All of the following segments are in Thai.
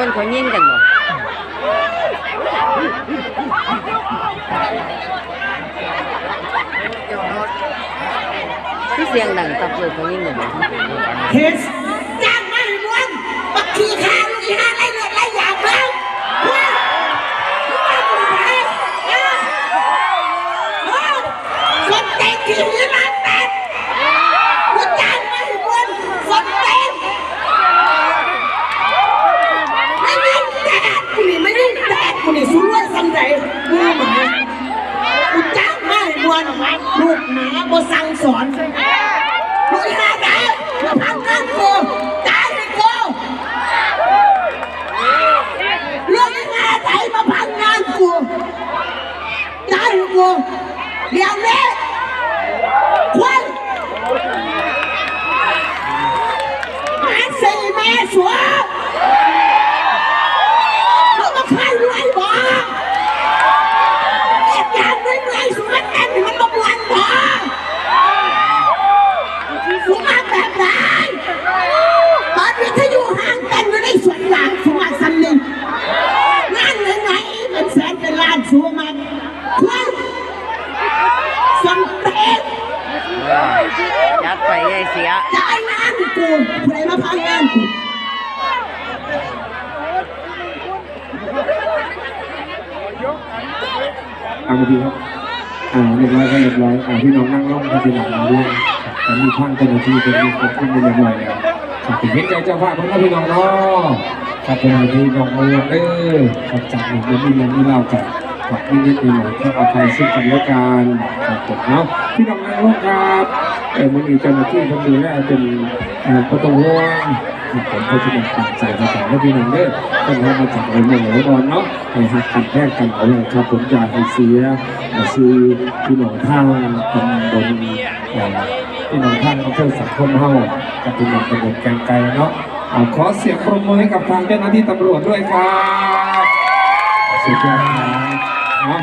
พิ่นเขายิงกันบ่ที่เสียงดังตับเลยเขายิงกันบ่ เฮ็ด จ้างไม่ม้วมบักขี้ขาลูกอีห้าไล่เลือดไล่ยางแล้วว้าวว้าวคุณแม่เอ้าเอ้าสนใจที่นี่มาแป๊บกูจ้างไม่ม้วนสนใจไม่ได้แดดกูนี่ไม่ได้แดดกู นี่สู้ด้วยสันใจมือหมากูจ้างไม่ม้วนลูกหมาบ่สั่งสอนลูกหาแกมาพังงานกูตายให้กูลูกหาใจมาพังงานกูตายให้กูเดี๋ยวนี้ควันหาสี่แม่สวเขามาใครรวยบ่เหตุการณ์รวยๆสวยแต่มันมาบวนบ่ สุมาแบบไหนตอนนี้ถ้าอยู่ห่างกันอยู่ในสวนหลังสุมาสันหนึ่งงานไหนไหนๆเป็นแสนเป็นล้านสุมาคุณสมเด็จ ยัดไปยายเสียจ่ายงานกูใครมาพังงานกูเอามาดีครับอ่าเรียบร้อยก็เรียบร้อยอ่าพี่น้องนั่งร่องกันทีหลังด้วยแต่มีข้างเจ้าหน้าที่เป็นมีคนขึ้นไปเรียบร้อยแล้วครับเป็นเห็นใจเจ้าภาพของพี่น้องเนาะครับเป็นพี่น้องเองเด้อครับจากหนึ่งเป็นมีเงินมีเล่ากันครับนี่นี่หน่อยที่เอาภัยซึ่งกันและกันครับผมเนาะพี่น้องนั่งร่องครับ เออมันมีเจ้าหน้าที่คนดูแลเป็นประตูห่วงผมเขาจะเป็นตั้งใจมาจาและพี่น้องเด้อเป็นว่ามาจากในเมืองหลายบอลเนาะให้หักกันแพร่กันเอาเลยครับผมอยากให้เสียซื้อพี่น้องท่าตำบลพี่น้องท่างอำเภอสังคมเฮากับพี่น้องตำบลแกงไกลเนาะเอาขอเสียงปรบมือให้กับทางเจ้าหน้าที่ตำรวจด้วยครับสุดยอดครั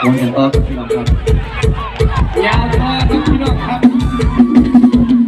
บเนาะวันนี้ก็พี่น้องครับยาวมากครับพี่น้องครับ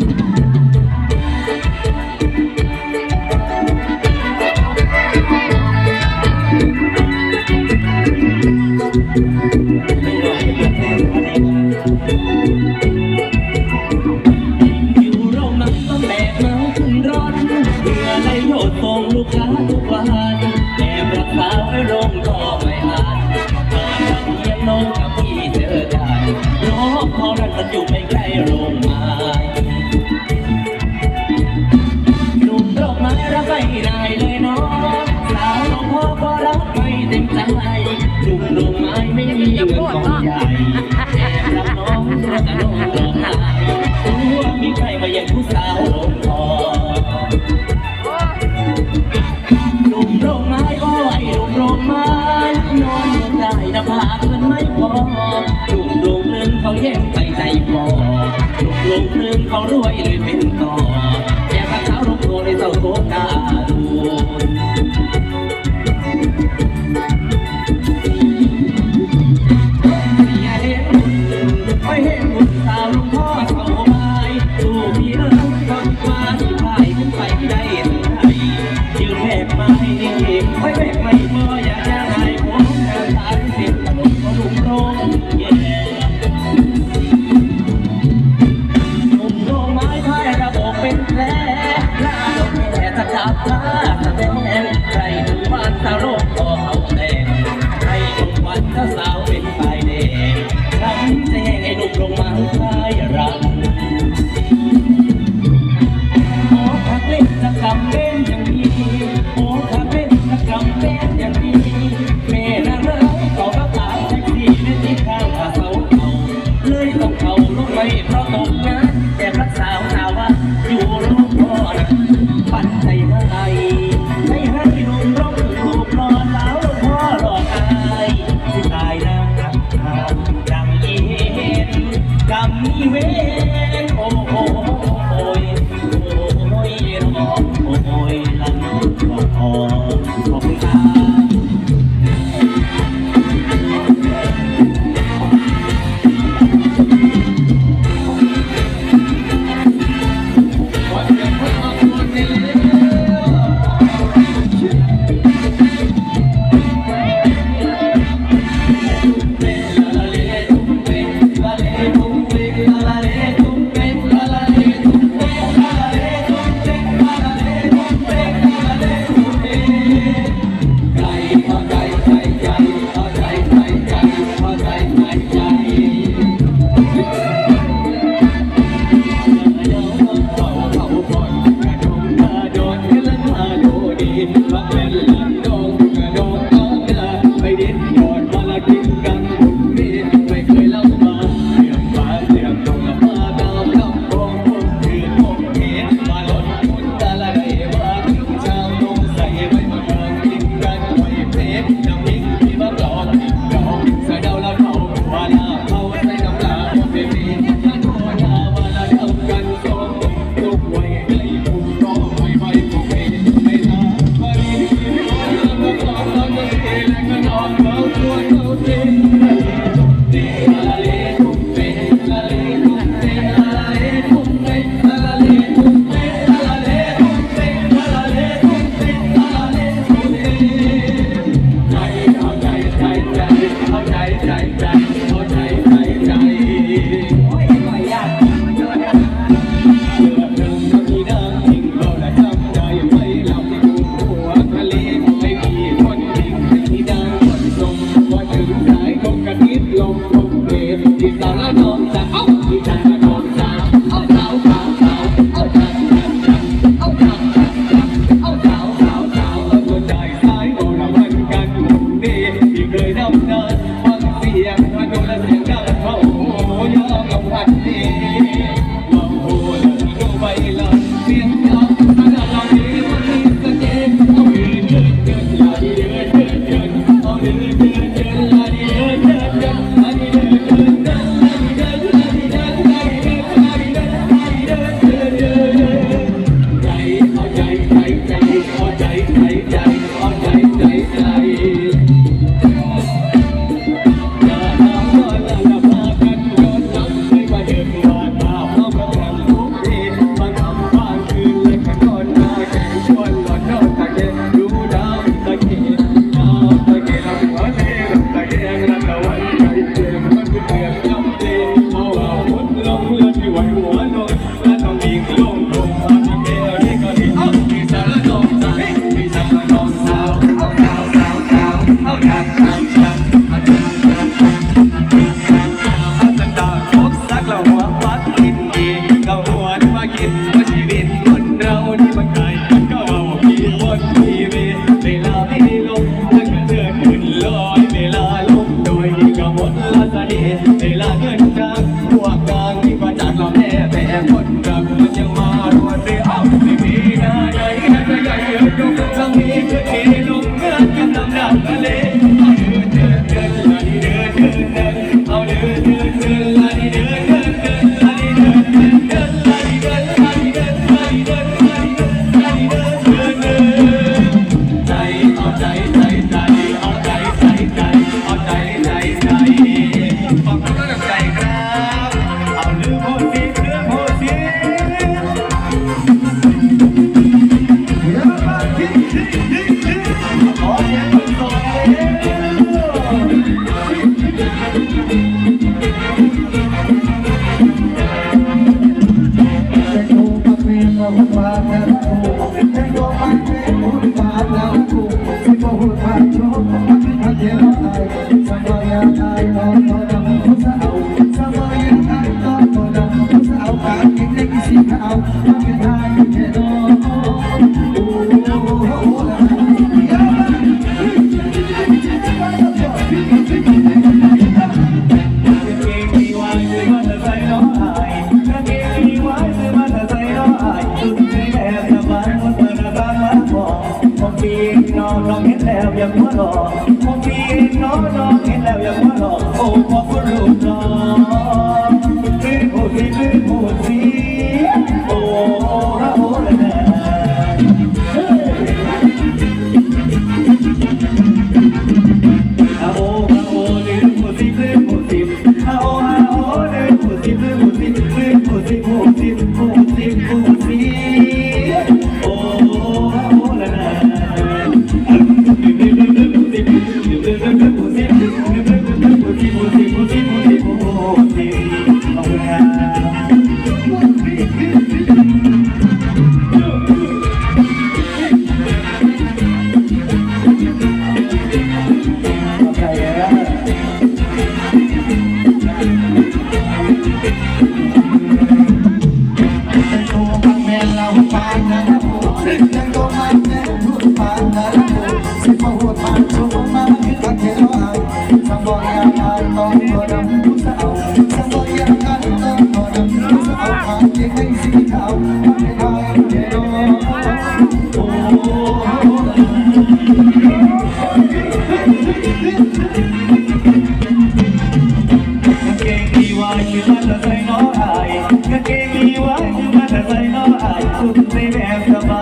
เขาแย่งไปใจพอหนุ่มโรงเพิ่งเขารวยเลยเป็นต่อแย่งกับสาลงโทในเจ้าโตกาดู Yeah. ลาเงื่อนกางพวกกลางที่มาจากเราแน่แต่คน I'm gonna get high, get on. Bye.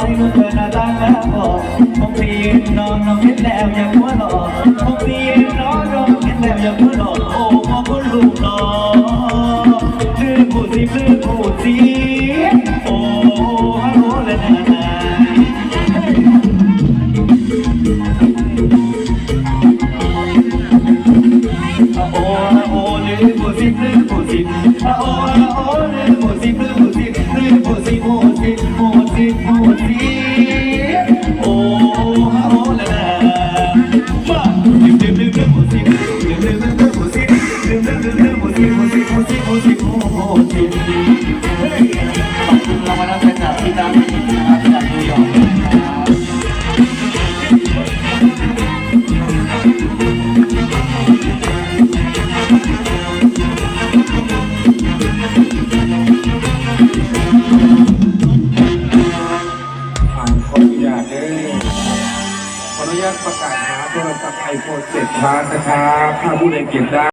แล้วอย่าหัวหลอกผมเรียน้องร้องเหนแล้วอย่าหัวหลอกโอ้พ่อคุณลูกน้องลืมผู้สิลืมผู้สิโอ้ฮัโหลเลยนะโอ้โอ้ลืมผู้สิลืมผู้สิโอ้โอ้ลืมผู้สิลืมผู้สิลืมผู้สิผู้สิผู้สิผู้สิ ขอ